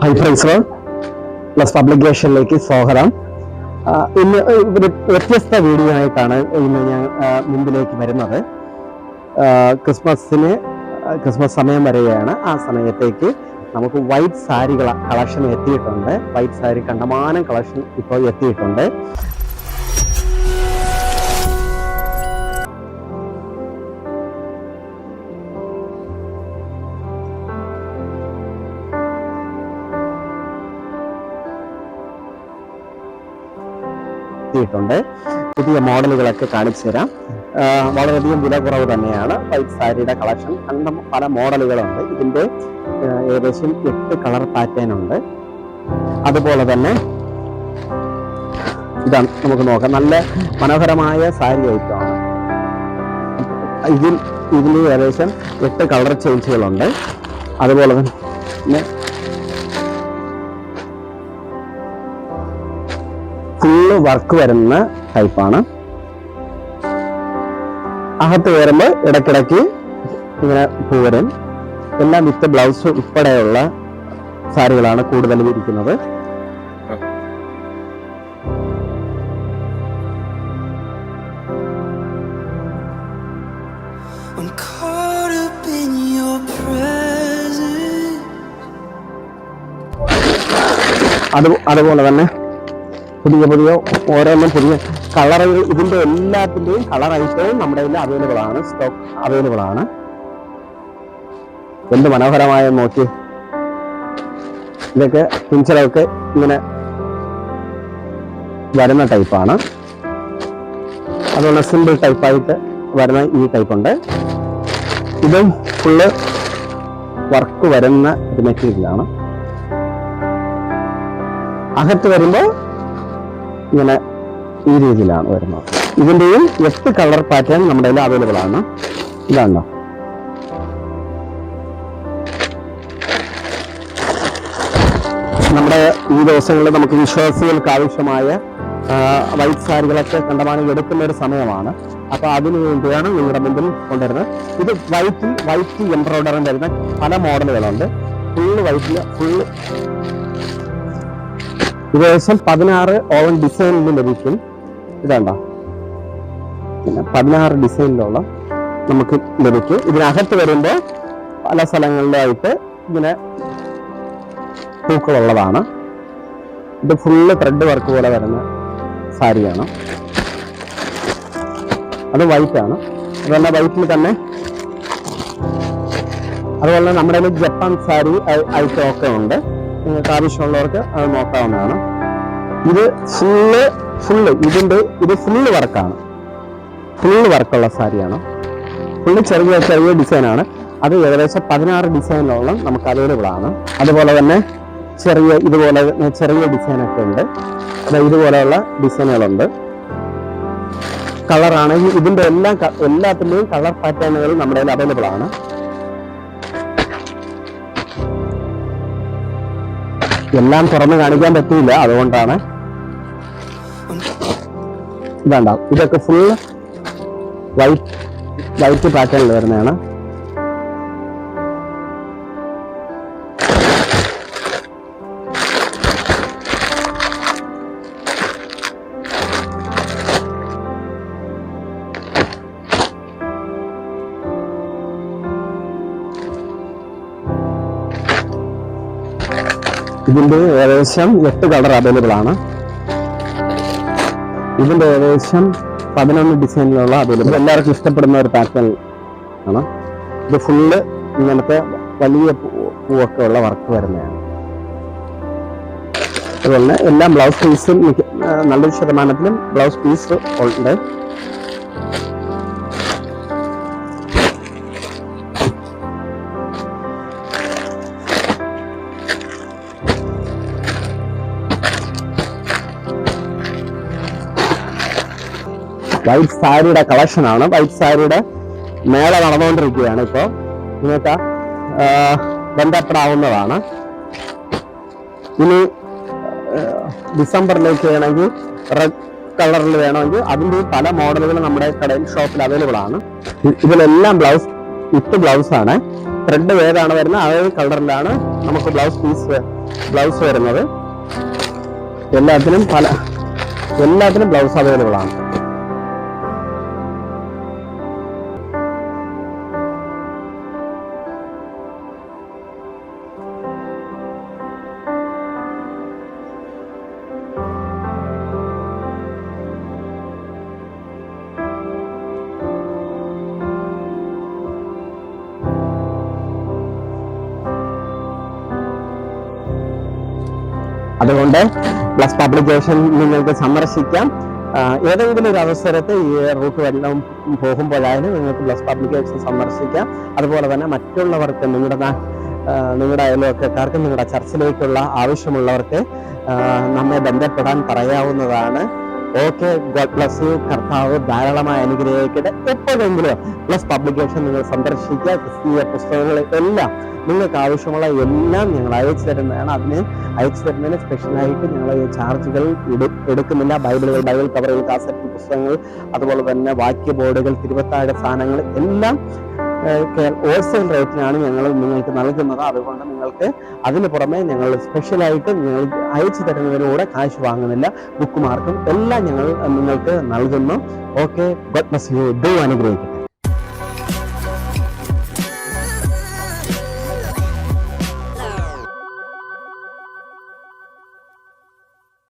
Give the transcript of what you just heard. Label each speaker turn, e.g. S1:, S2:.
S1: Hi friends plus പബ്ലിക്കേഷനിലേക്ക് സ്വാഗതം. ഇന്ന് വ്യത്യസ്ത വീഡിയോ ആയിട്ടാണ് ഇന്ന് ഞാൻ മുമ്പിലേക്ക് വരുന്നത്. ക്രിസ്മസിന് ക്രിസ്മസ് സമയം വരികയാണ് ആ സമയത്തേക്ക് നമുക്ക് വൈറ്റ് സാരികൾ കളക്ഷൻ എത്തിയിട്ടുണ്ട്. വൈറ്റ് സാരി കണ്ടമാനം കളക്ഷൻ ഇപ്പോൾ എത്തിയിട്ടുണ്ട്. എത്തിയിട്ടുണ്ട്. പുതിയ മോഡലുകളൊക്കെ കാണിച്ചു തരാം. വളരെയധികം വില കുറവ് തന്നെയാണ് വൈറ്റ് സാരിയുടെ കളക്ഷൻ. കണ്ട പല മോഡലുകളുണ്ട്. ഇതിന്റെ ആ, ഏകദേശം എട്ട് കളർ പാറ്റേൺ ഉണ്ട്. അതുപോലെ തന്നെ ഇതാണ് നമുക്ക് നോക്കാം. നല്ല മനോഹരമായ സാരി ഐറ്റമാണ്. ഇതിൽ ഇതിൽ ഏകദേശം എട്ട് കളർ ചേഞ്ചുകളുണ്ട് അതുപോലെ തന്നെ ഫുള്ള് വർക്ക് വരുന്ന ടൈപ്പാണ് അകത്ത് കയറുമ്പോൾ ഇടയ്ക്കിടയ്ക്ക് ഇങ്ങനെ പൂവരും. എല്ലാം വിത്ത് ബ്ലൗസ് ഉൾപ്പെടെയുള്ള സാരികളാണ് കൂടുതലും ഇരിക്കുന്നത്. അത് അതുപോലെ തന്നെ പുതിയ പുതിയ ഓരോന്നും പുതിയ കളറുകൾ ഇതിന്റെ എല്ലാത്തിന്റെയും കളർ ഐറ്റവും നമ്മുടെ കയ്യിൽ അവൈലബിൾ ആണ് സ്റ്റോക്ക് അവൈലബിൾ ആണ്. എന്ത് മനോഹരമായ നോക്കി. ഇതൊക്കെ പിഞ്ചറൊക്കെ ഇങ്ങനെ വരുന്ന ടൈപ്പാണ് അതുപോലെ സിമ്പിൾ ടൈപ്പായിട്ട് വരുന്ന ഈ ടൈപ്പ് ഉണ്ട്. ഇതും ഫുള്ള് വർക്ക് വരുന്ന മെറ്റീരിയലാണ് അകത്ത് വരുമ്പോൾ ഇങ്ങനെ ഈ രീതിയിലാണ് വരുന്നത്. ഇതിന്റെയും എട്ട് കളർ പാറ്റേൺ നമ്മുടെ കയ്യിൽ അവൈലബിൾ ആണ്. ഇതാണോ? നമ്മുടെ ഈ ദിവസങ്ങളിൽ നമുക്ക് വിശ്വാസികൾക്ക് ആവശ്യമായ വൈറ്റ് സാരികളൊക്കെ കണ്ടമാനം എടുക്കുന്ന ഒരു സമയമാണ്. അപ്പൊ അതിനു വേണ്ടിയാണ് നിങ്ങളുടെ മുമ്പിൽ കൊണ്ടുവരുന്നത്. ഇത് വൈറ്റ് വൈറ്റ് എംബ്രോയിഡറി വരുന്ന പല മോഡലുകളുണ്ട് ഫുള്ള് വൈറ്റിൽ ഫുള്ള് ഏകദേശം പതിനാറ് ഓവൻ ഡിസൈനിൽ ലഭിക്കും. ഇതാണ്ടോ. പിന്നെ പതിനാറ് ഡിസൈനിലുള്ള നമുക്ക് ലഭിക്കും. ഇതിനകത്ത് വരുമ്പോൾ പല സ്ഥലങ്ങളിലായിട്ട് ഇങ്ങനെ പൂക്കളുള്ളതാണ്. ഇത് ഫുള്ള് ത്രെഡ് വർക്ക് പോലെ വരുന്ന സാരിയാണ്. അത് ആണ്. അതുപോലെ വൈറ്റിൽ തന്നെ അതുപോലെ നമ്മുടെ ജപ്പാൻ സാരി ഐറ്റം ഒക്കെ ഉണ്ട്. നിങ്ങൾക്ക് ആവശ്യമുള്ളവർക്ക് അത് നോക്കാവുന്നതാണ്. ഇത് ഫുള്ള് ഫുള്ള് ഇതിന്റെ ഇത് ഫുള്ള് വർക്കാണ് ഫുള്ള് വർക്കുള്ള സാരിയാണ്. ഫുള്ള് ചെറിയ ചെറിയ ഡിസൈനാണ് അത് ഏകദേശം പതിനാറ് ഡിസൈനോളം നമുക്ക് അവൈലബിൾ ആണ്. അതുപോലെ തന്നെ ചെറിയ ഇതുപോലെ ചെറിയ ഡിസൈനൊക്കെ ഉണ്ട്. അത് ഇതുപോലെയുള്ള ഡിസൈനുകളുണ്ട് കളറാണെങ്കിൽ ഇതിന്റെ എല്ലാം എല്ലാത്തിന്റെയും കളർ പാറ്റേണുകൾ നമ്മുടെ കയ്യിൽ അവൈലബിൾ ആണ്. എല്ലാം തുറന്ന് കാണിക്കാൻ പറ്റില്ല അതുകൊണ്ടാണ് ഇതാണ്ട. ഇതൊക്കെ ഫുൾ വൈറ്റ് വൈറ്റ് പാറ്റേണിൽ വരുന്നതാണ്. ഇതിന്റെ ഏകദേശം എട്ട് കളർ അവൈലബിൾ ആണ്. ഇതിന്റെ ഏകദേശം പതിനൊന്ന് ഡിസൈനിലുള്ള അവൈലബിൾ എല്ലാവർക്കും ഇഷ്ടപ്പെടുന്ന ഒരു പാറ്റേൺ ആണ്. ഇത് ഫുള്ള് ഇങ്ങനത്തെ വലിയ പൂവൊക്കെ ഉള്ള വർക്ക് വരുന്നതാണ്. അതുപോലെ എല്ലാ ബ്ലൗസ് പീസും നല്ല ശതമാനത്തിലും ബ്ലൗസ് പീസ് ഉണ്ട്. വൈറ്റ് സാരിയുടെ കളക്ഷൻ ആണ് വൈറ്റ് സാരിയുടെ മേള നടന്നുകൊണ്ടിരിക്കുകയാണ് ഇപ്പോൾ നിങ്ങൾക്ക് ബന്ധപ്പെടാവുന്നതാണ്. ഇനി ഡിസംബറിലേക്ക് വേണമെങ്കിൽ റെഡ് കളറിൽ വേണമെങ്കിൽ അതിന്റെ പല മോഡലുകൾ നമ്മുടെ കടയിൽ ഷോപ്പിൽ അവൈലബിൾ ആണ്. ഇതിലെല്ലാം ബ്ലൗസ് വിത്ത് ബ്ലൗസ് ആണ്. ത്രെഡ് ഏതാണ് വരുന്നത്? അതേ കളറിലാണ് നമുക്ക് ബ്ലൗസ് പീസ് ബ്ലൗസ് വരുന്നത്. എല്ലാത്തിനും പല എല്ലാത്തിനും ബ്ലൗസ് അവൈലബിൾ ആണ്. അതുകൊണ്ട് പ്ലസ് പബ്ലിക്കേഷൻ നിങ്ങൾക്ക് സന്ദർശിക്കാം. ഏതെങ്കിലും ഒരു അവസരത്തെ ഈ റൂട്ട് വെള്ളം പോകുമ്പോഴായാലും നിങ്ങൾക്ക് പ്ലസ് പബ്ലിക്കേഷൻ സന്ദർശിക്കാം. അതുപോലെ തന്നെ മറ്റുള്ളവർക്ക് നിങ്ങളുടെ നിങ്ങളുടെ അയൽവക്കക്കാർക്ക് നിങ്ങളുടെ ചർച്ചിലേക്കുള്ള ആവശ്യമുള്ളവർക്ക് നമ്മെ ബന്ധപ്പെടാൻ പറയാവുന്നതാണ്. ഓക്കെ ഗോഡ് പ്ലസ് യു കർത്താവ് ധാരാളമായി അനുഗ്രഹിക്കട്ടെ. എപ്പോഴെങ്കിലും പ്ലസ് പബ്ലിക്കേഷൻ നിങ്ങൾ സന്ദർശിക്കുക. ക്രിസ്തീയ പുസ്തകങ്ങൾ എല്ലാം നിങ്ങൾക്ക് ആവശ്യമുള്ള എല്ലാം ഞങ്ങൾ അയച്ചു തരുന്നതാണ്. അതിന് അയച്ചു തരുന്നതിന് സ്പെഷ്യലായിട്ട് ഞങ്ങൾ ഈ ചാർജുകൾ എടുക്കുന്നില്ല. ബൈബിളുകൾ ബൈബിൾ കവറുകൾ കാസറ്റ് പുസ്തകങ്ങൾ അതുപോലെ തന്നെ വാക്യ ബോർഡുകൾ തിരുവത്താഴ സാധനങ്ങൾ എല്ലാം ഹോൾസെയിൽ റേറ്റിനാണ് ഞങ്ങൾ നിങ്ങൾക്ക് നൽകുന്നത്. അതുകൊണ്ട് നിങ്ങൾക്ക് അതിന് പുറമെ ഞങ്ങൾ സ്പെഷ്യലായിട്ട് ഞങ്ങൾ അയച്ചു തരുന്നതിലൂടെ കാശ് വാങ്ങുന്നില്ല. ബുക്ക് മാർക്കും എല്ലാം ഞങ്ങൾ നിങ്ങൾക്ക് നൽകുന്നു. ഓക്കെ ഗോഡ് ബ്ലസ് യു ഡു അനുഗ്രഹിക്കട്ടെ.